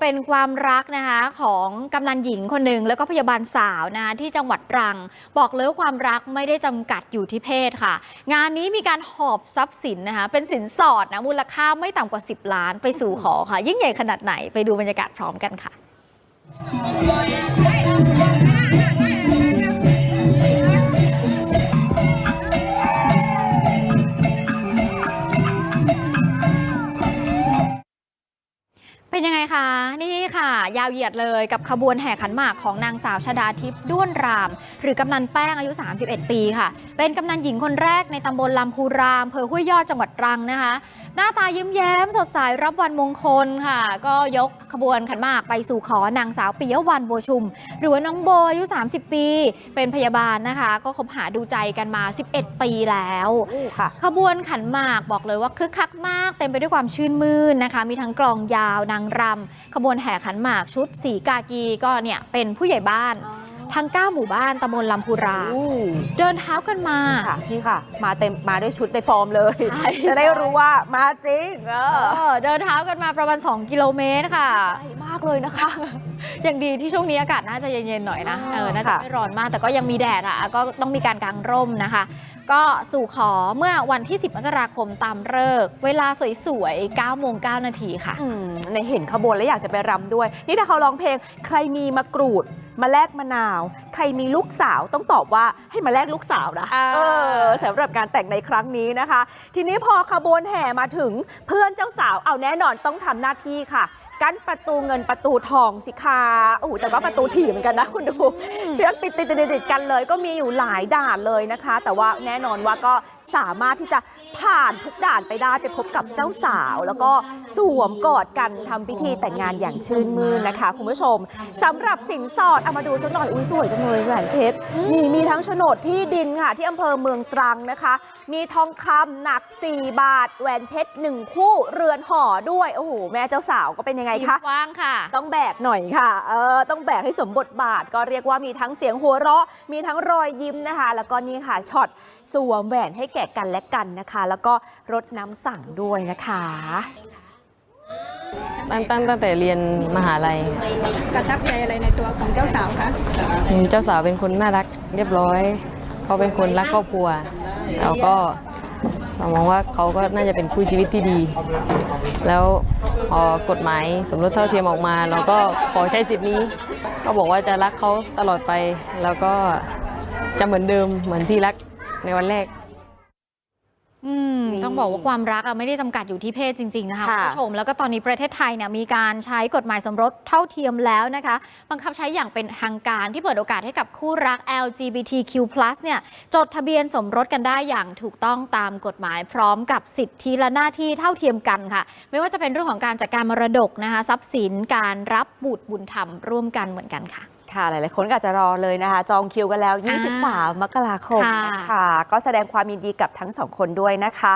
เป็นความรักนะคะของกำนันหญิงคนหนึ่งแล้วก็พยาบาลสาวนะคะที่จังหวัดตรัง บอกเลยว่าความรักไม่ได้จำกัดอยู่ที่เพศค่ะ งานนี้มีการหอบทรัพย์สินนะคะเป็นสินสอดนะมูลค่าไม่ต่ำกว่า 10 ล้านไปสู่ขอค่ะ ยิ่งใหญ่ขนาดไหนไปดูบรรยากาศพร้อมกันค่ะ เป็นยังไงคะ นี่ค่ะ ยาวเหยียดเลยกับขบวนแห่ขันหมากของนางสาวชดาทิพย์ด้วนราม หรือกำนันแป้งอายุ 31 ปีค่ะ เป็นกำนันหญิงคนแรกในตำบลลำพูรามอำเภอห้วยยอดจังหวัดตรังนะคะ หน้าตายิ้มแย้มสดใสรับวันมงคลค่ะ ก็ยกขบวนขันหมากไปสู่ขอนางสาวปิยวันบัวชุม หรือว่าน้องโบอายุ 30 ปี เป็นพยาบาลนะคะ ก็คบหาดูใจกันมา 11 ปีแล้วอู้ค่ะ ขบวนขันหมากบอกเลยว่าคึกคักมาก เต็มไปด้วยความชื่นมื่นนะคะ มีทั้งกลองยาวนางรำขบวนแห่ขันหมากชุดสีกากีก็เนี่ยเป็นผู้ใหญ่บ้าน ทั้ง 9 หมู่บ้านตำบลลำพูราอู้เดินเท้ากันมา ค่ะนี่ค่ะ มาเต็มมาด้วยชุดในฟอร์มเลย ใช่ จะได้รู้ว่ามาจริง เออเออเดินเท้ากันมาประมาณ 2 กิโลเมตรค่ะ ใหญ่มากเลยนะคะ อย่างดีที่ช่วงนี้อากาศน่าจะเย็นๆหน่อยนะอ่าเออน่าจะค่ะไม่ร้อนมาก แต่ก็ยังมีแดดอะก็ต้องมีการกางร่มนะคะ ก็สู่ขอเมื่อวันที่ 10มกราคมตามเลิกษ์เวลาสวยๆ9โมง9นาทีค่ะอืมในเห็นขบวนแล้วอยากจะไปรำด้วย นี่ถ้าเขาร้องเพลงใครมีมะกรูดมาแลกมะนาว ใครมีลูกสาวต้องตอบว่าให้มาแลกลูกสาวนะอ่าเออสำหรับการแต่งในครั้งนี้นะคะ ทีนี้พอขบวนแห่มาถึงเพื่อนเจ้าสาวเอาแน่นอนต้องทำหน้าที่ค่ะ กั้นประตูเงินประตูทองสิคะโอ้โหแต่ว่าประตูถี่เหมือนกันนะคุณดู เชือกติดติดติดติดกันเลย ก็มีอยู่หลายด่านเลยนะคะ แต่ว่าแน่นอนว่าก็ สามารถที่จะผ่านทุกด่านไปได้ไปพบกับเจ้าสาว แล้วก็สวมกอดกันทำพิธีแต่งงานอย่างชื่นมื่นนะคะ คุณผู้ชมสำหรับสินสอดเอามาดูสักหน่อยอุ้ยสวยจังเลยแหวนเพชรนี่มีทั้งโฉนดที่ดินค่ะ ที่อำเภอเมืองตรังนะคะ มีทองคำหนัก 4 บาท แหวนเพชรหนึ่งคู่เรือนห่อด้วยโอ้โหแม่เจ้าสาวก็เป็นยังไงคะยิ้มว่างค่ะ ต้องแบกหน่อยค่ะเออต้องแบกให้สมบทบาทก็เรียกว่ามีทั้งเสียงหัวเราะ มีทั้งรอยยิ้มนะคะ แล้วก็นี่ค่ะช็อตสวมแหวนให้แก่กันและกันนะคะ แล้วก็รดน้ำสั่งด้วยนะคะตั้งตั้งตั้งแต่เรียนมหาลัยประทับใจอะไรในตัวของเจ้าสาวคะอืมเจ้าสาวเป็นคนน่ารักเรียบร้อยเขาเป็นคนรักครอบครัวแล้วก็เรามองว่าเขาก็น่าจะเป็นคู่ชีวิตที่ดี แล้วพอกฎหมายสมรสเท่าเทียมออกมา เราก็ขอใช้สิทธิ์นี้ ก็บอกว่าจะรักเขาตลอดไป แล้วก็จะเหมือนเดิมเหมือนที่รักในวันแรก อืมนี่ ต้องบอกว่าความรักอะไม่ได้จำกัดอยู่ที่เพศจริงๆนะคะคุณค่ะผู้ชมแล้วก็ตอนนี้ประเทศไทยเนี่ยมีการใช้กฎหมายสมรสเท่าเทียมแล้วนะคะ บังคับใช้อย่างเป็นทางการที่เปิดโอกาสให้กับคู่รัก LGBTQ+ เนี่ยจดทะเบียนสมรสกันได้อย่างถูกต้องตามกฎหมายพร้อมกับสิทธิและหน้าที่เท่าเทียมกันค่ะ ไม่ว่าจะเป็นเรื่องของการจัดการมรดกนะคะ ทรัพย์สินการรับบุตรบุญธรรมร่วมกันเหมือนกันค่ะ ค่ะ หลายๆ คนก็อาจจะรอเลยนะคะ จองคิวกันแล้ว 23 มกราคมค่ะนะคะก็แสดงความยินดีกับทั้งสองคนด้วยนะคะ